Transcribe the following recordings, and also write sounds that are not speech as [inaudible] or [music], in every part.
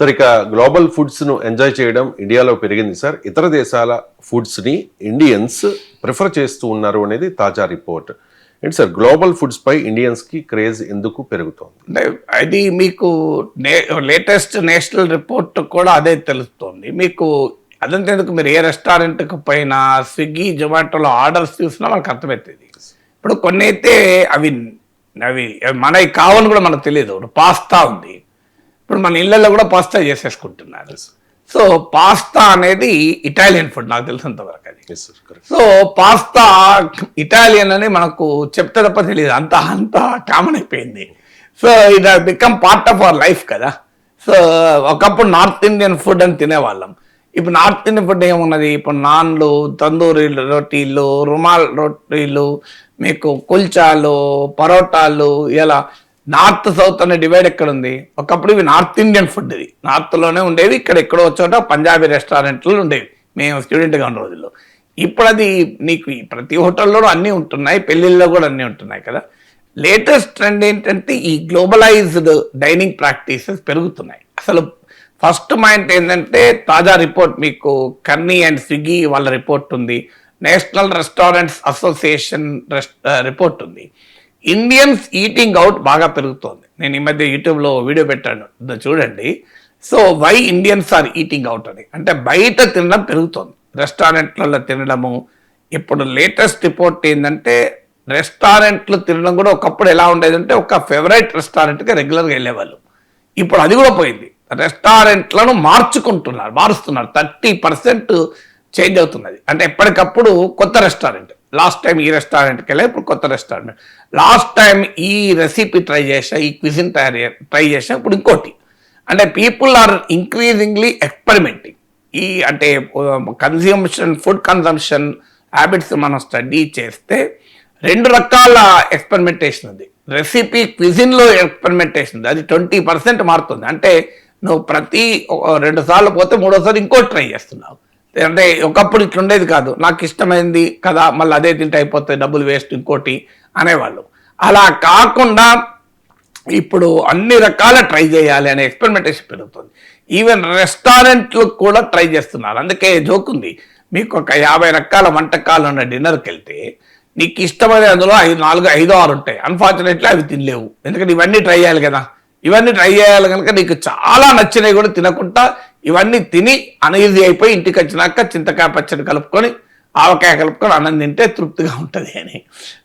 Sir ఇక global ఫుడ్స్ను enjoy చేయడం ఇండియాలో పెరిగింది సార్. ఇతర దేశాల ఫుడ్స్ని ఇండియన్స్ ప్రిఫర్ చేస్తూ ఉన్నారు అనేది తాజా రిపోర్ట్. ఏంటి సార్ గ్లోబల్ ఫుడ్స్ పై ఇండియన్స్కి క్రేజ్ ఎందుకు పెరుగుతోంది? అది మీకు లేటెస్ట్ నేషనల్ రిపోర్ట్ కూడా అదే తెలుస్తుంది. మీకు అదంతేందుకు మీరు ఏ రెస్టారెంట్కి పోయినా స్విగ్గీ జొమాటోలో ఆర్డర్స్ చూసినా మనకు అర్థమవుతుంది. ఇప్పుడు కొన్ని అయితే అవి అవి మనకి కావని కూడా మనకు తెలియదు. పాస్తా ఉంది ఇప్పుడు మన ఇళ్ళల్లో కూడా పాస్తా చేసేసుకుంటున్నారు. సో పాస్తా అనేది ఇటాలియన్ ఫుడ్ నాకు తెలిసినంత వరకు అది. సో పాస్తా ఇటాలియన్ అని మనకు చెప్తే తప్ప తెలియదు. అంత అంత కామన్ అయిపోయింది. సో ఇది become part of our life కదా. సో ఒకప్పుడు నార్త్ ఇండియన్ ఫుడ్ అని తినేవాళ్ళం. ఇప్పుడు నార్త్ ఇండియన్ ఫుడ్ ఏమున్నది? ఇప్పుడు నాన్లు తందూరి రోటీలు రుమాల్ రోటీలు మీకు కుల్చాలు పరోటాలు ఇలా నార్త్ సౌత్ అనే డివైడ్ ఎక్కడ ఉంది ఒకప్పుడు ఇవి నార్త్ ఇండియన్ ఫుడ్ ఇది. నార్త్లోనే ఉండేవి ఇక్కడ ఎక్కడో చోట పంజాబీ రెస్టారెంట్లు ఉండేవి. మేము స్టూడెంట్గా ఉన్న రోజుల్లో. ఇప్పుడు అది నీకు ప్రతి హోటల్లోనూ అన్నీ ఉంటున్నాయి పెళ్ళిళ్ళలో కూడా అన్నీ ఉంటున్నాయి కదా. లేటెస్ట్ ట్రెండ్ ఏంటంటే ఈ గ్లోబలైజ్డ్ డైనింగ్ ప్రాక్టీసెస్ పెరుగుతున్నాయి. అసలు ఫస్ట్ పాయింట్ ఏంటంటే తాజా రిపోర్ట్ మీకు కన్నీ అండ్ స్విగ్గీ వాళ్ళ రిపోర్ట్ ఉంది. నేషనల్ రెస్టారెంట్స్ అసోసియేషన్ రిపోర్ట్ ఉంది. ఇండియన్స్ ఈటింగ్ అవుట్ బాగా పెరుగుతోంది. నేను ఈ మధ్య యూట్యూబ్లో వీడియో పెట్టాను. చూడండి. So why Indians are eating out అని. అంటే బయట తినడం పెరుగుతోంది. రెస్టారెంట్లలో తినడము ఇప్పుడు లేటెస్ట్ రిపోర్ట్ ఏంటంటే రెస్టారెంట్లు తినడం కూడా ఒకప్పుడు ఎలా ఉండేదంటే ఒక ఫేవరెట్ రెస్టారెంట్కి రెగ్యులర్గా వెళ్ళేవాళ్ళు. ఇప్పుడు అది కూడా పోయింది. రెస్టారెంట్లను మార్చుకుంటున్నారు మారుస్తున్నారు. థర్టీ పర్సెంట్ చేంజ్ అవుతున్నది. అంటే ఎప్పటికప్పుడు కొత్త రెస్టారెంట్. లాస్ట్ టైం ఈ రెస్టారెంట్కి వెళ్ళా ఇప్పుడు కొత్త రెస్టారెంట్. లాస్ట్ టైం ఈ రెసిపీ ట్రై చేసా ఈ క్విజిన్ తయారు ట్రై చేసా ఇప్పుడు ఇంకోటి. అంటే పీపుల్ ఆర్ ఇంక్రీజింగ్లీ ఎక్స్పెరిమెంటింగ్ ఈ అంటే కన్జ్యూమ్షన్ ఫుడ్ కన్జంప్షన్ హ్యాబిట్స్ మనం స్టడీ చేస్తే రెండు రకాల ఎక్స్పెరిమెంటేషన్ ఉంది. రెసిపీ క్విజిన్లో ఎక్స్పెరిమెంటేషన్ ఉంది. అది ట్వంటీ పర్సెంట్ మారుతుంది. అంటే నువ్వు ప్రతి ఒక- రెండు సార్లు పోతే మూడోసారి ఇంకోటి ట్రై చేస్తున్నావు. అంటే ఒకప్పుడు ఇట్లా ఉండేది కాదు. నాకు ఇష్టమైంది కదా మళ్ళీ అదే తింటే అయిపోతుంది డబ్బులు వేస్ట్ ఇంకోటి అనేవాళ్ళు. అలా కాకుండా ఇప్పుడు అన్ని రకాల ట్రై చేయాలి అనే ఎక్స్పెరిమెంటేషన్ పెరుగుతుంది. ఈవెన్ రెస్టారెంట్లు కూడా ట్రై చేస్తున్నారు. అందుకే జోక్ ఉంది. మీకు ఒక యాభై రకాల వంటకాలు ఉన్న డిన్నర్కి వెళ్తే నీకు ఇష్టమైన అందులో ఐదు నాలుగు ఐదు ఆరు ఉంటాయి. అన్ఫార్చునేట్లీ అవి తినలేవు. ఎందుకంటే ఇవన్నీ ట్రై చేయాలి కదా. ఇవన్నీ ట్రై చేయాలి కనుక నీకు చాలా నచ్చినవి కూడా తినకుండా ఇవన్నీ తిని అనీజీ అయిపోయి ఇంటికి వచ్చినాక చింతకాయ పచ్చడి కలుపుకొని ఆవకాయ కలుపుకొని అన్నం తింటే తృప్తిగా ఉంటుంది అని.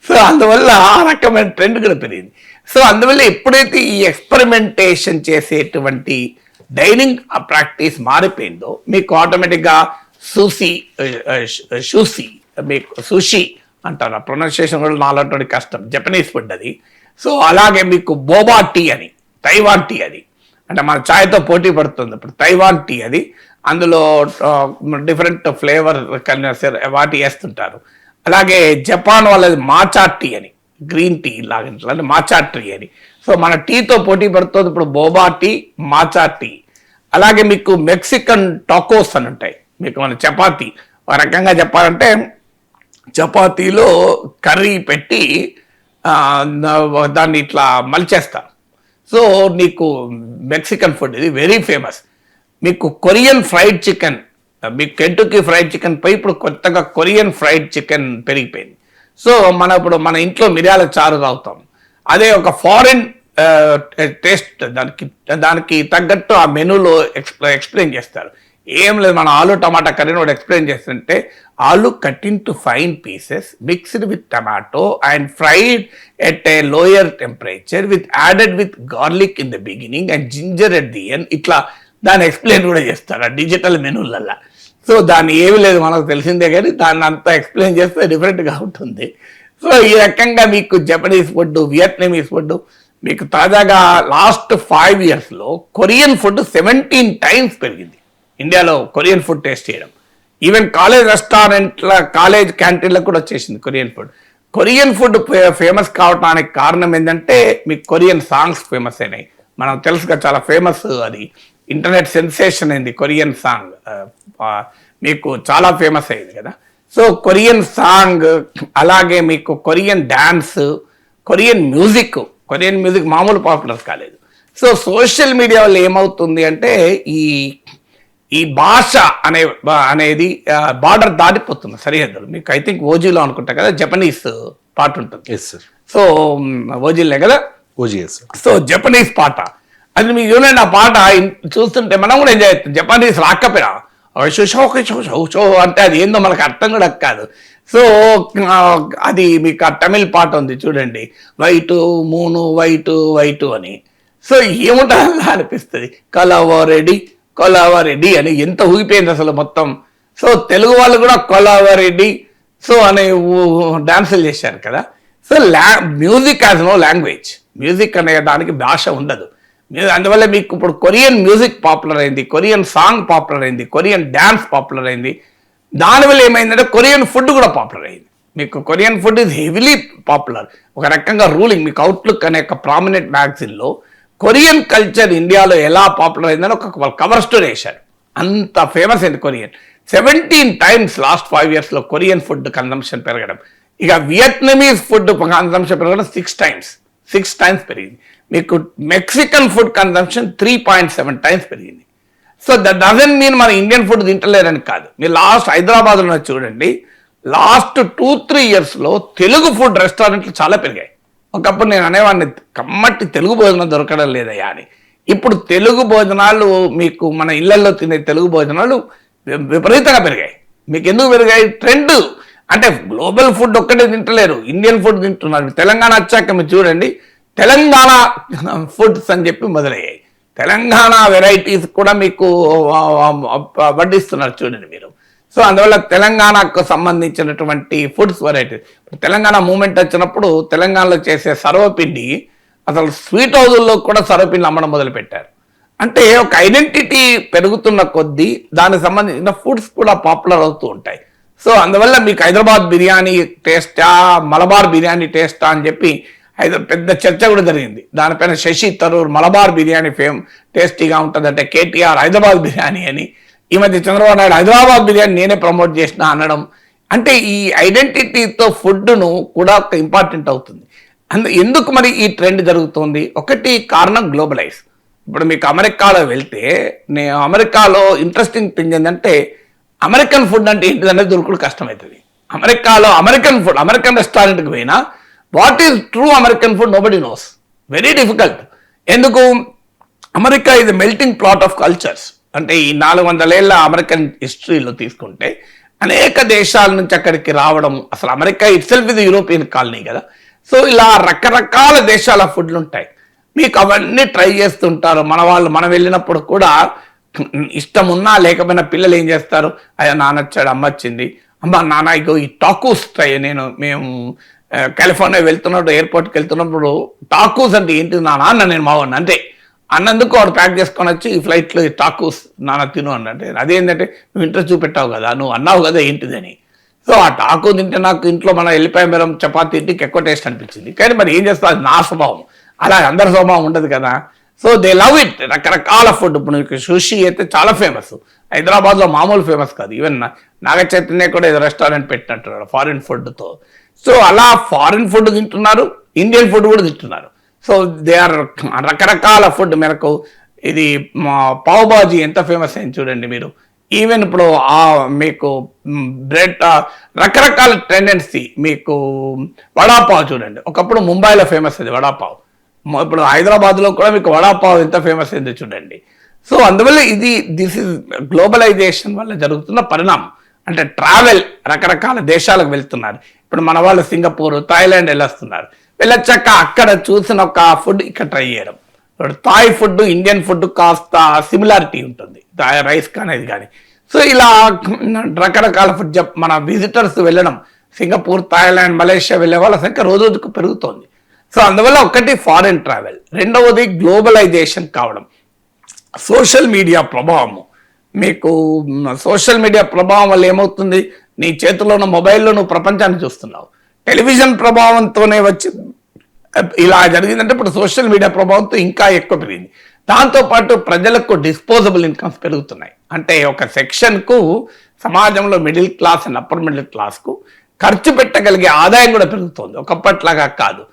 సో అందువల్ల ఆ రకమైన ట్రెండ్ కూడా పెరిగింది. సో అందువల్ల ఎప్పుడైతే ఈ ఎక్స్పెరిమెంటేషన్ చేసేటువంటి డైనింగ్ ప్రాక్టీస్ మారిపోయిందో మీకు ఆటోమేటిక్గా సూసి షూసి మీకు సుషి అంటారు. ఆ ప్రొనౌన్సియేషన్ కూడా నాలుగు కష్టం. జపనీస్ ఫుడ్ అది. సో అలాగే మీకు బోబా టీ అని తైవాన్ టీ అది. అంటే మన ఛాయ్తో పోటీ పడుతుంది. ఇప్పుడు తైవాన్ టీ అది. అందులో డిఫరెంట్ ఫ్లేవర్ వాటి వేస్తుంటారు. అలాగే జపాన్ వాళ్ళది మాచా టీ అని. గ్రీన్ టీ లాగా అంటే మాచా టీ అని. సో మన టీతో పోటీ పడుతుంది ఇప్పుడు బోబా టీ మాచా టీ. అలాగే మీకు మెక్సికన్ టాకోస్ అని ఉంటాయి. మీకు మన చపాతీ. ఒక రకంగా చెప్పాలంటే చపాతీలో కర్రీ పెట్టి దాన్ని ఇట్లా మలిచేస్తారు. సో నీకు మెక్సికన్ ఫుడ్ ఇది వెరీ ఫేమస్ మీకు కొరియన్ ఫ్రైడ్ చికెన్ మీకు కెంటుకీ ఫ్రైడ్ చికెన్ పై ఇప్పుడు కొత్తగా కొరియన్ ఫ్రైడ్ చికెన్ పెరిగిపోయింది. సో మన ఇప్పుడు మన ఇంట్లో మిరియాల చారు తాగుతాం. అదే ఒక ఫారిన్ టేస్ట్ దానికి దానికి తగ్గట్టు ఆ మెనూలో ఎక్స్ప్లె ఎక్స్ప్లెయిన్ చేస్తారు. ఏం లేదు మన ఆలు టమాటా కర్రీని కూడా ఎక్స్ప్లెయిన్ చేస్తుంటే aloo cut into fine pieces mixed with tomato and fried at a lower temperature with added with garlic in the beginning and ginger at the end ఇట్లా దాన్ని ఎక్స్ప్లెయిన్ కూడా చేస్తారు డిజిటల్ మెనూలల్లా సో దాన్ని ఏమి లేదు మనకు తెలిసిందే కానీ దాన్ని అంతా ఎక్స్ప్లెయిన్ చేస్తే డిఫరెంట్గా ఉంటుంది. సో ఈ రకంగా మీకు జపనీస్ ఫుడ్ వియత్నమీస్ ఫుడ్ మీకు తాజాగా లాస్ట్ ఫైవ్ ఇయర్స్లో కొరియన్ ఫుడ్ సెవెంటీన్ టైమ్స్ పెరిగింది. ఇండియాలో కొరియన్ ఫుడ్ టేస్ట్ చేయడం. ఈవెన్ కాలేజ్ రెస్టారెంట్ల కాలేజ్ క్యాంటీన్లకు కూడా వచ్చేసింది Korean food. Korean food famous కావడానికి కారణం ఏంటంటే మీకు కొరియన్ సాంగ్స్ ఫేమస్ అయినాయి. మనం తెలుసుగా చాలా ఫేమస్ అది. ఇంటర్నెట్ సెన్సేషన్ అయింది కొరియన్ సాంగ్. మీకు చాలా ఫేమస్ అయింది కదా. సో కొరియన్ సాంగ్ అలాగే మీకు Korean dance Korean music Korean music మామూలు పాపులర్ కాలేదు. సో సోషల్ మీడియా వల్ల ఏమవుతుంది అంటే ఈ ఈ భాష అనే అనేది బార్డర్ దాటిపోతుంది సరిహద్దులు. మీకు ఐ థింక్ ఓజీలో అనుకుంటా కదా జపనీస్ పాట ఉంటుంది. సో ఓజీలే కదా? ఓజీఎస్ సో జపనీస్ పాట. అది మీకు చూడండి ఆ పాట చూస్తుంటే మనం కూడా ఎంజాయ్ చేస్తాం. జపనీస్ రాకపోయినా. షో అంటే అది ఏందో మనకు అర్థం కూడా కాదు. సో అది మీకు ఆ తమిళ్ పాట ఉంది చూడండి. వైటు మూను వైటు వైటు అని. సో ఏముంటుందా అనిపిస్తుంది. కలవారెడ్డి కొలావారెడ్డి అని ఎంత ఊగిపోయింది అసలు మొత్తం. సో తెలుగు వాళ్ళు కూడా కొలావారెడ్డి సో అనే డాన్సులు చేశారు కదా. సో లా music as no language music అనే దానికి భాష ఉండదు. అందువల్ల మీకు ఇప్పుడు కొరియన్ మ్యూజిక్ పాపులర్ అయింది కొరియన్ సాంగ్ పాపులర్ అయింది కొరియన్ డ్యాన్స్ పాపులర్ అయింది. దానివల్ల ఏమైందంటే కొరియన్ ఫుడ్ కూడా పాపులర్ అయింది. మీకు Korean food is heavily popular ఒక రకంగా రూలింగ్ మీకు అవుట్లుక్ అనే ఒక ప్రామినెంట్ మ్యాగజిన్లో కొరియన్ కల్చర్ ఇండియాలో ఎలా పాపులర్ అయిందని ఒక కవర్ స్టోరీ వేశారు. అంత ఫేమస్ అయింది Korean. Seventeen times last five ఇయర్స్లో కొరియన్ ఫుడ్ కన్సంప్షన్ పెరగడం. ఇక వియత్నమీస్ ఫుడ్ కన్సంప్షన్ పెరగడం సిక్స్ టైమ్స్ సిక్స్ టైమ్స్ పెరిగింది. మీకు Mexican food consumption three point seven times పెరిగింది. సో దట్ డజన్ మీన్ మన ఇండియన్ ఫుడ్ తింటలేరని కాదు. మీరు లాస్ట్ హైదరాబాద్లో చూడండి. లాస్ట్ టూ త్రీ ఇయర్స్లో తెలుగు ఫుడ్ రెస్టారెంట్లు చాలా పెరిగాయి. ఒకప్పుడు నేను అనేవాడిని కమ్మట్టి తెలుగు భోజనం దొరకడం లేదయ్యా అని. ఇప్పుడు తెలుగు భోజనాలు మీకు మన ఇళ్ళలో తినే తెలుగు భోజనాలు విపరీతంగా పెరిగాయి. మీకు ఎందుకు పెరిగాయి? ట్రెండ్. అంటే గ్లోబల్ ఫుడ్ ఒక్కటే తింటలేరు. ఇండియన్ ఫుడ్ తింటున్నారు. తెలంగాణ వచ్చాక మీరు చూడండి తెలంగాణ ఫుడ్స్ అని చెప్పి మొదలయ్యాయి. తెలంగాణ వెరైటీస్ కూడా మీకు వడ్డిస్తున్నారు చూడండి మీరు. సో అందువల్ల తెలంగాణకు సంబంధించినటువంటి ఫుడ్స్ వెరైటీ తెలంగాణ మూమెంట్ వచ్చినప్పుడు తెలంగాణలో చేసే సర్వపిండి అసలు స్వీట్ హౌజుల్లో కూడా సర్వపిండి అమ్మడం మొదలుపెట్టారు. అంటే ఒక ఐడెంటిటీ పెరుగుతున్న కొద్దీ దానికి సంబంధించిన ఫుడ్స్ కూడా పాపులర్ అవుతూ ఉంటాయి. సో అందువల్ల మీకు హైదరాబాద్ బిర్యానీ టేస్టా మలబార్ బిర్యానీ టేస్టా అని చెప్పి హైదరా పెద్ద చర్చ కూడా జరిగింది. దానిపైన శశి తరూర్ మలబార్ బిర్యానీ ఫేమ్ టేస్టీగా ఉంటుందంటే కేటీఆర్ హైదరాబాద్ బిర్యానీ అని ఈ మధ్య చంద్రబాబు నాయుడు హైదరాబాద్ బిర్యానీ నేనే ప్రమోట్ చేసిన అనడం అంటే ఈ ఐడెంటిటీతో ఫుడ్ను కూడా ఒక ఇంపార్టెంట్ అవుతుంది. అందు ఎందుకు మరి ఈ ట్రెండ్ జరుగుతుంది? ఒకటి కారణం గ్లోబలైజ్ ఇప్పుడు మీకు అమెరికాలో వెళ్తే నేను అమెరికాలో ఇంట్రెస్టింగ్ థింగ్ ఏంటంటే అమెరికన్ ఫుడ్ అంటే ఏంటిదనేది దొరుకుడు కష్టమవుతుంది అమెరికాలో అమెరికన్ ఫుడ్ అమెరికన్ రెస్టారెంట్కి పోయినా what is true American food nobody knows very difficult ఎందుకు? అమెరికా ఇది మెల్టింగ్ ప్లాట్ ఆఫ్ కల్చర్స్ అంటే ఈ నాలుగు వందలేళ్ళ అమెరికన్ హిస్టరీలో తీసుకుంటే అనేక దేశాల నుంచి అక్కడికి రావడం అసలు అమెరికా ఇట్ సెల్ఫ్ ఇది యూరోపియన్ కాలనీ కదా. సో ఇలా రకరకాల దేశాల ఫుడ్లు ఉంటాయి. మీకు అవన్నీ ట్రై చేస్తుంటారు. మన వాళ్ళు మనం వెళ్ళినప్పుడు కూడా ఇష్టం ఉన్నా లేకపోయినా పిల్లలు ఏం చేస్తారు? అయ్యా నాన్న వచ్చాడు అమ్మ వచ్చింది. అమ్మ నాన్న ఇగో ఈ టాకూస్ ట్రై నేను మేము కాలిఫోర్నియా వెళ్తున్నప్పుడు ఎయిర్పోర్ట్కి వెళ్తున్నప్పుడు టాకూస్ అంటే ఏంటి నాన్న? అన్న నేను మావాడిని అంతే. అన్నందుకు వాడు ప్యాక్ చేసుకొని వచ్చి ఈ ఫ్లైట్లో ఈ టాకూస్ నాన్న తిను అన్నట్టే అదేంటంటే నువ్వు ఇంట్రెస్ట్ చూపెట్టావు కదా నువ్వు అన్నావు కదా ఏంటిదని. సో ఆ టాకు తింటే నాకు ఇంట్లో మన ఎల్లిపాయ బెల్లం చపాతీ తింటే ఎక్కువ టేస్ట్ అనిపించింది. కానీ మరి ఏం చేస్తా నా స్వభావం. అలా అందరి స్వభావం ఉండదు కదా. So they love it. రకరకాల ఫుడ్. ఇప్పుడు నీకు సుషి అయితే చాలా ఫేమస్ హైదరాబాద్లో మామూలు ఫేమస్ కాదు. ఈవెన్ నాగ చైతన్య కూడా ఏదో రెస్టారెంట్ పెట్టినట్టున్నాడు ఫారిన్ ఫుడ్తో సో అలా ఫారిన్ ఫుడ్ తింటున్నారు ఇండియన్ ఫుడ్ కూడా తింటున్నారు. సో దే ఆర్ రకరకాల ఫుడ్ మేరకు ఇది మా బాజీ ఎంత ఫేమస్ అయింది చూడండి మీరు. ఈవెన్ ఇప్పుడు ఆ మీకు బ్రెడ్ రకరకాల టెండెన్సీ మీకు వడాపావ్ చూడండి. ఒకప్పుడు ముంబైలో ఫేమస్ అది వడాపావ్. ఇప్పుడు హైదరాబాద్లో కూడా మీకు వడాపావ్ ఎంత ఫేమస్ అయింది చూడండి. సో అందువల్ల ఇది దిస్ ఇస్ గ్లోబలైజేషన్ వల్ల జరుగుతున్న పరిణామం. అంటే ట్రావెల్ రకరకాల దేశాలకు వెళ్తున్నారు. ఇప్పుడు మన వాళ్ళు సింగపూర్ థాయిలాండ్ వెళ్ళొస్తున్నారు. వెళ్ళొచ్చాక అక్కడ చూసిన ఒక ఫుడ్ ఇక్కడ ట్రై చేయడం. ఇప్పుడు థాయ్ ఫుడ్ ఇండియన్ ఫుడ్ కాస్త సిమిలారిటీ ఉంటుంది. థాయ్ రైస్ కానీ ఇది కానీ. సో ఇలా రకరకాల ఫుడ్ చెప్ మన విజిటర్స్ వెళ్ళడం. సింగపూర్ థాయిలాండ్ మలేషియా వెళ్ళే వాళ్ళ సంఖ్య రోజు రోజుకు పెరుగుతోంది. సో అందువల్ల ఒకటి ఫారెన్ ట్రావెల్ రెండవది గ్లోబలైజేషన్ కావడం. సోషల్ మీడియా ప్రభావము. మీకు సోషల్ మీడియా ప్రభావం వల్ల ఏమవుతుంది? నీ చేతిలో ఉన్న మొబైల్లో నువ్వు ప్రపంచాన్ని చూస్తున్నావు. టెలివిజన్ ప్రభావంతోనే వచ్చి ఇలా జరిగిందంటే ఇప్పుడు సోషల్ మీడియా ప్రభావంతో ఇంకా ఎక్కువ పెరిగింది. దాంతోపాటు ప్రజలకు డిస్పోజబుల్ ఇన్కమ్స్ పెరుగుతున్నాయి. అంటే ఒక సెక్షన్కు సమాజంలో middle class and upper middle క్లాస్కు ఖర్చు పెట్టగలిగే ఆదాయం కూడా పెరుగుతోంది. ఒకప్పట్లాగా కాదు.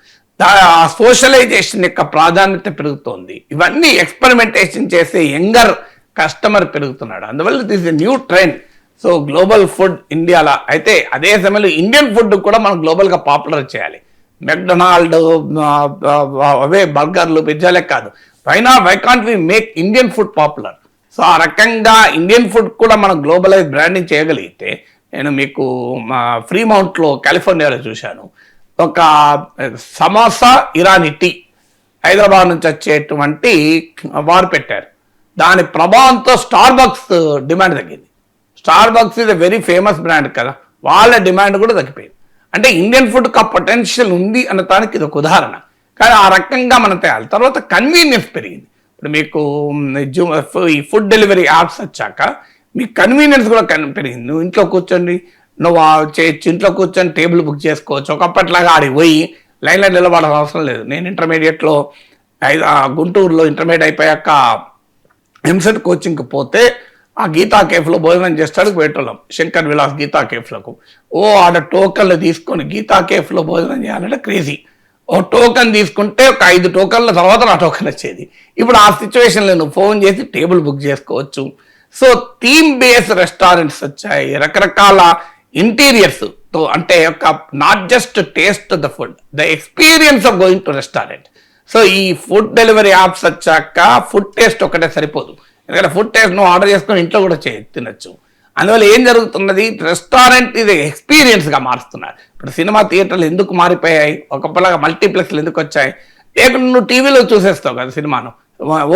సోషలైజేషన్ యొక్క ప్రాధాన్యత పెరుగుతోంది. ఇవన్నీ ఎక్స్పెరిమెంటేషన్ చేసే యంగర్ కస్టమర్ పెరుగుతున్నాడు. అందువల్ల this a new trend. So global food ఇండియాలో అయితే అదే సమయంలో ఇండియన్ ఫుడ్ కూడా మనం గ్లోబల్గా పాపులర్ చేయాలి. మెక్డొనాల్డ్ అవే బర్గర్లు పిజ్జాలే కాదు. పైన why can't we make Indian food popular so ఆ రకంగా ఇండియన్ ఫుడ్ కూడా మనం గ్లోబలైజ్ బ్రాండింగ్ చేయగలిగితే నేను మీకు మా ఫ్రీ మౌంట్లో కాలిఫోర్నియాలో చూశాను. ఒక సమోసా ఇరానీ టీ హైదరాబాద్ నుంచి వచ్చేటువంటి వారు పెట్టారు. దాని ప్రభావంతో స్టార్ బాక్స్ డిమాండ్ తగ్గింది. స్టార్ బక్స్ ఇది వెరీ ఫేమస్ బ్రాండ్ కదా. వాళ్ళ డిమాండ్ కూడా తగ్గిపోయింది. అంటే ఇండియన్ ఫుడ్కి ఆ పొటెన్షియల్ ఉంది అన్న దానికి ఇది ఒక ఉదాహరణ. కానీ ఆ రకంగా మనం తేయాలి తర్వాత కన్వీనియన్స్ పెరిగింది. ఇప్పుడు మీకు జూ ఈ ఫుడ్ డెలివరీ యాప్స్ వచ్చాక మీకు కన్వీనియన్స్ కూడా కన్ పెరిగింది. నువ్వు ఇంట్లో కూర్చోండి నువ్వు చేయొచ్చు ఇంట్లో కూర్చొని టేబుల్ బుక్ చేసుకోవచ్చు. ఒకప్పటిలాగా ఆడికి పోయి లైన్లో నిలబడాల్సిన అవసరం లేదు. నేను ఇంటర్మీడియట్లో ఐదు గుంటూరులో ఇంటర్మీడియట్ అయిపోయాక ఎంసెట్ కోచింగ్కి పోతే ఆ గీతా కేఫ్లో భోజనం చేస్తాడు పెట్టోళ్ళం శంకర్ విలాస్ గీతా కేఫ్లకు. ఓ ఆడ టోకన్లు తీసుకొని గీతా కేఫ్లో భోజనం చేయాలంటే క్రేజీ. ఓ టోకన్ తీసుకుంటే ఒక ఐదు టోకన్ల తర్వాత నా టోకన్ వచ్చేది. ఇప్పుడు ఆ సిచ్యువేషన్లో నువ్వు ఫోన్ చేసి టేబుల్ బుక్ చేసుకోవచ్చు. సో థీమ్ బేస్ రెస్టారెంట్స్ వచ్చాయి. రకరకాల ఇంటీరియర్స్తో అంటే ఒక not just taste the food the experience of going to restaurant. So ఈ ఫుడ్ డెలివరీ యాప్స్ వచ్చాక ఫుడ్ టేస్ట్ ఒకటే సరిపోదు. ఎందుకంటే ఫుడ్ టేస్ట్ నువ్వు ఆర్డర్ చేసుకొని ఇంట్లో కూడా చే తినొచ్చు. అందువల్ల ఏం జరుగుతున్నది? రెస్టారెంట్ ఇది ఎక్స్పీరియన్స్గా మారుస్తున్నారు. ఇప్పుడు సినిమా థియేటర్లు ఎందుకు మారిపోయాయి? ఒకప్పలాగా మల్టీప్లెక్స్లు ఎందుకు వచ్చాయి? లేకుంటే నువ్వు టీవీలో చూసేస్తావు కదా సినిమాను.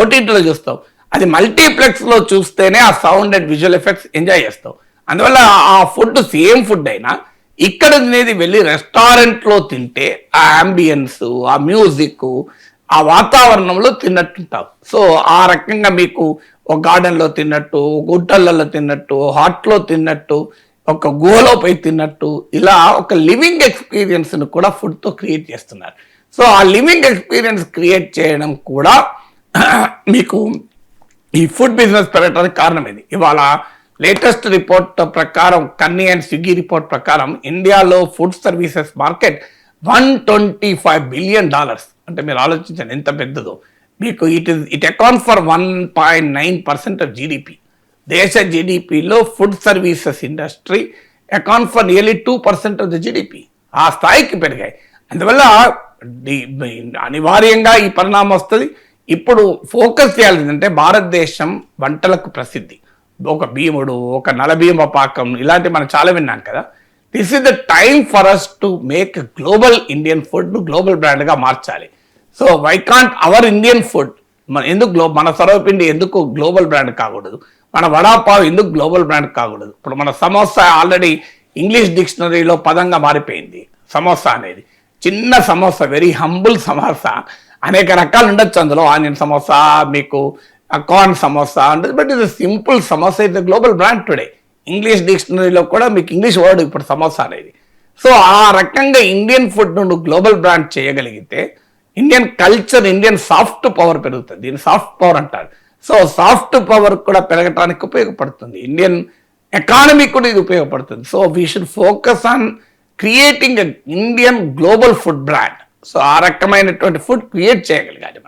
ఓటీటీలో చూస్తావు. అది మల్టీప్లెక్స్లో చూస్తేనే ఆ sound and visual effects enjoy చేస్తావు. అందువల్ల ఆ ఫుడ్ సేమ్ ఫుడ్ అయినా ఇక్కడ అనేది వెళ్ళి రెస్టారెంట్లో తింటే ఆ అంబియన్స్ ఆ మ్యూజిక్ ఆ వాతావరణంలో తిన్నట్టుంటావు. సో ఆ రకంగా మీకు ఒక గార్డెన్లో తిన్నట్టు గుట్టలలో తిన్నట్టు హాట్లో తిన్నట్టు ఒక గోలోపై పోయి తిన్నట్టు ఇలా ఒక లివింగ్ ఎక్స్పీరియన్స్ను కూడా ఫుడ్తో క్రియేట్ చేస్తున్నారు. సో ఆ లివింగ్ ఎక్స్పీరియన్స్ క్రియేట్ చేయడం కూడా [clears throat] మీకు ఈ ఫుడ్ బిజినెస్ పెరగడానికి కారణం ఇది. ఇవాళ లేటెస్ట్ రిపోర్ట్ ప్రకారం కన్నీ అండ్ స్విగ్గీ రిపోర్ట్ ప్రకారం ఇండియాలో food services market one twenty five billion dollars. అంటే మీరు ఆలోచించండి ఎంత పెద్దదో. మీకు it is it account for one point nine percent of GDP. దేశ జీడిపిలో food services industry account for nearly two percent of the GDP. ఆ స్థాయికి పెరిగాయి. అందువల్ల అనివార్యంగా ఈ పరిణామం వస్తుంది. ఇప్పుడు ఫోకస్ చేయాల్సిందంటే భారతదేశం వంటలకు ప్రసిద్ధి. ఒక భీముడు ఒక నలభీమ పాకం ఇలాంటివి మనం చాలా విన్నాం కదా. This is the time for us to make global Indian food global బ్రాండ్గా మార్చాలి. So why can't our Indian food మన ఎందుకు గ్లో మన సర్వపిండి ఎందుకు గ్లోబల్ బ్రాండ్ కాకూడదు? మన వడాపావ్ ఎందుకు గ్లోబల్ బ్రాండ్ కాకూడదు? ఇప్పుడు మన సమోసా ఆల్రెడీ ఇంగ్లీష్ డిక్షనరీలో పదంగా మారిపోయింది సమోసా అనేది. చిన్న సమోసా వెరీ హంబుల్ సమోసా. అనేక రకాలు ఉండొచ్చు అందులో. ఆనియన్ సమోసా మీకు కార్న్ సమోసా అంటే బట్ ఇది సింపుల్ సమోసా ఇది గ్లోబల్ బ్రాండ్ టుడే ఇంగ్లీష్ డిక్షనరీలో కూడా మీకు ఇంగ్లీష్ వర్డ్ ఇప్పుడు సమోసా అనేది. సో ఆ రకంగా ఇండియన్ ఫుడ్ నువ్వు గ్లోబల్ బ్రాండ్ చేయగలిగితే Indian culture Indian soft power పెరుగుతుంది. దీన్ని సాఫ్ట్ పవర్ అంటారు. సో సాఫ్ట్ పవర్ కూడా పెరగటానికి ఉపయోగపడుతుంది. ఇండియన్ ఎకానమీ కూడా ఇది ఉపయోగపడుతుంది. So we should focus on creating Indian global food brand so ఆ రకమైనటువంటి ఫుడ్ క్రియేట్ చేయగలగాలి